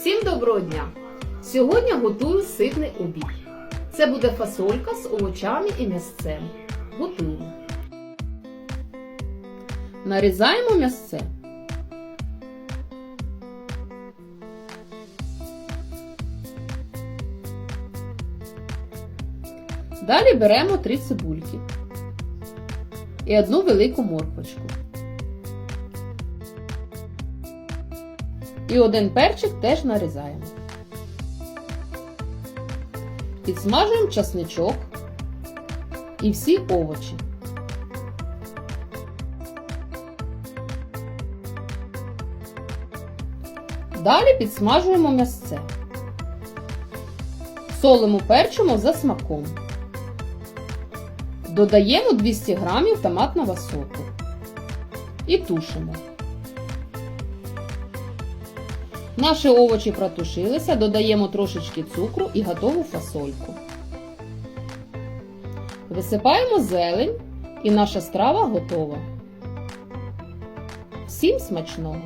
Всім доброго дня! Сьогодні готую ситний обід. Це буде фасолька з овочами і м'ясцем. Готуємо. Нарізаємо м'ясце. Далі беремо три цибульки і одну велику морквочку. І один перчик теж нарізаємо. Підсмажуємо часничок і всі овочі. Далі підсмажуємо м'ясце. Солимо перчимо за смаком. Додаємо 200 г томатного соку і тушимо. Наші овочі протушилися, додаємо трошечки цукру і готову фасольку. Висипаємо зелень і наша страва готова. Всім смачного!